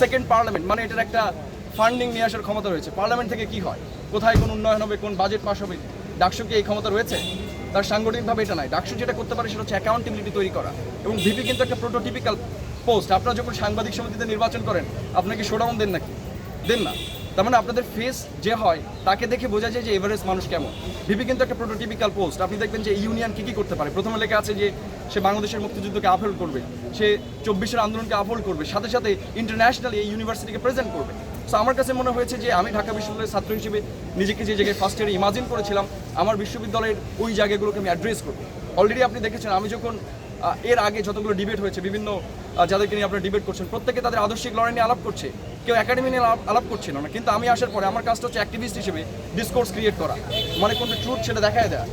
Second parliament মানে এটার একটা ফান্ডিং নিয়ে আসার ক্ষমতা রয়েছে। পার্লামেন্ট থেকে কি হয়? কোথায় কোন উন্নয়ন হবে, কোন বাজেট পাস হবে, ডাকসু কি এই ক্ষমতা রয়েছে? তার সাংগঠনিকভাবে এটা নাই। ডাকসু যেটা করতে পারে সেটা হচ্ছে অ্যাকাউন্টেবিলিটি তৈরি করা। এবং ভিপি কিন্তু একটা প্রোটোটিপিক্যাল পোস্ট আপনারা যখন সাংবাদিক সমিতিতে নির্বাচন করেন, আপনাকে শোডাউন দেন নাকি? দেন না। তার মানে আপনাদের ফেস যে হয়, তাকে দেখে বোঝা যায় যে এভারেজ মানুষ কেমন। ভিপি কিন্তু একটা প্রোটোটিপিক্যাল পোস্ট আপনি দেখবেন যে ইউনিয়ন কী কী করতে পারে? প্রথমে লেখা আছে যে, সে বাংলাদেশের মুক্তিযুদ্ধকে আপহোল্ড করবে, সে চব্বিশের আন্দোলনকে আপহোল্ড করবে, সাথে সাথে ইন্টারন্যাশনালি এই ইউনিভার্সিটিকে প্রেজেন্ট করবে। সো আমার কাছে মনে হয়েছে যে, আমি ঢাকা বিশ্ববিদ্যালয়ের ছাত্র হিসেবে নিজেকে যে জায়গায় ফার্স্ট ইয়ারে ইমাজিন করেছিলাম, আমার বিশ্ববিদ্যালয়ের ওই জায়গাগুলোকে আমি অ্যাড্রেস করব। অলরেডি আপনি দেখেছেন, আমি যখন এর আগে যতগুলো ডিবেট হয়েছে, বিভিন্ন যাদেরকে নিয়ে আপনারা ডিবেট করছেন, প্রত্যেকে তাদের আদর্শিক লড়াই নিয়ে আলাপ করছে। কেউ একাডেমি নিয়ে আলাপ- করছিল না। কিন্তু আমি আসার পরে আমার কাজটা হচ্ছে অ্যাক্টিভিস্ট হিসেবে ডিসকোর্স ক্রিয়েট করা। মানে কোনটা ট্রুথ সেটা দেখায় দেয়া।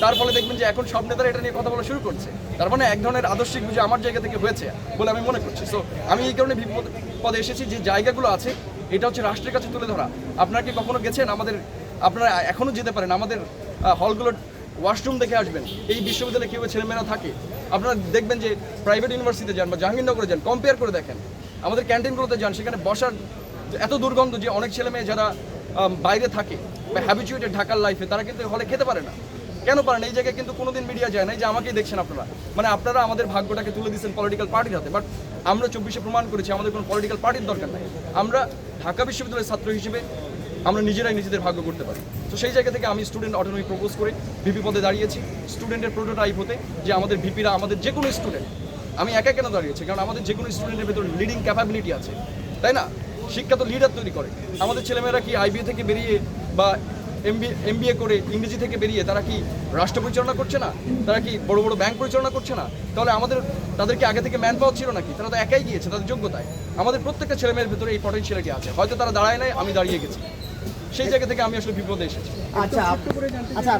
তার ফলে দেখবেন যে এখন সব নেতারা এটা নিয়ে কথা বলা শুরু করছে। তার মানে এক ধরনের আদর্শিক বুঝে আমার জায়গা থেকে হয়েছে বলে আমি মনে করছি। সো আমি এই কারণে বিপদ পদে এসেছি যে জায়গাগুলো আছে, এটা হচ্ছে রাষ্ট্রের কাছে তুলে ধরা। আপনারা কি কখনো গেছেন? আমাদের, আপনারা এখনও যেতে পারেন। আমাদের হলগুলোর ওয়াশরুম দেখে আসবেন। এই বিশ্ববিদ্যালয়ে কীভাবে ছেলেমেয়েরা থাকে? আপনারা দেখবেন যে প্রাইভেট ইউনিভার্সিটিতে যান বা জাহাঙ্গীরনগরে যান কম্পেয়ার করে দেখেন। আমাদের ক্যান্টিনগুলোতে যান, সেখানে বসার এত দুর্গন্ধ যে অনেক ছেলে মেয়ে যারা বাইরে থাকে বা হ্যাবিচুয়েটেড ঢাকার লাইফে তারা কিন্তু হলে খেতে পারে না। কেন পারে না? এই জায়গায় কিন্তু কোনোদিন মিডিয়া যায় না যে আমাকেই দেখছেন আপনারা। মানে আপনারা আমাদের ভাগ্যটাকে তুলে দিচ্ছেন পলিটিক্যাল পার্টির হাতে। বাট আমরা চব্বিশে প্রমাণ করেছি, আমাদের কোনো পলিটিক্যাল পার্টির দরকার নাই। আমরা ঢাকা বিশ্ববিদ্যালয়ের ছাত্র হিসেবে আমরা নিজেরাই নিজেদের ভাগ্য করতে পারি। তো সেই জায়গা থেকে আমি স্টুডেন্ট অটোনমি প্রপোজ করে ভিপি পদে দাঁড়িয়েছি। স্টুডেন্টের প্রোটোটাইপ হতে যে আমাদের ভিপিরা আমাদের যে কোনো স্টুডেন্ট আমি একা কেন দাঁড়িয়েছি? কারণ আমাদের যে কোনো স্টুডেন্টের ভেতর লিডিং ক্যাপাবিলিটি আছে। তাই না? শিক্ষা তো লিডার তৈরি করে। আমাদের ছেলেমেয়েরা কি আইবিএ থেকে বেরিয়ে বা এমবিএ করে ইংরেজি থেকে বেরিয়ে তারা কি রাষ্ট্র পরিচালনা করছে না? তারা কি বড় বড় ব্যাংক পরিচালনা করছে না? তাহলে আমাদের, তাদেরকে আগে থেকে ম্যান পাওয়ার ছিল নাকি? তারা তো একাই গিয়েছে, তাদের যোগ্যতায়। আমাদের প্রত্যেকটা ছেলেমেয়ের ভেতরে এই পটেনশিয়ালিটি আছে। হয়তো তারা দাঁড়ায় নাই, আমি দাঁড়িয়ে গেছি। সেই জায়গা থেকে আমি আসলে বিপদে এসেছি। আচ্ছা আচ্ছা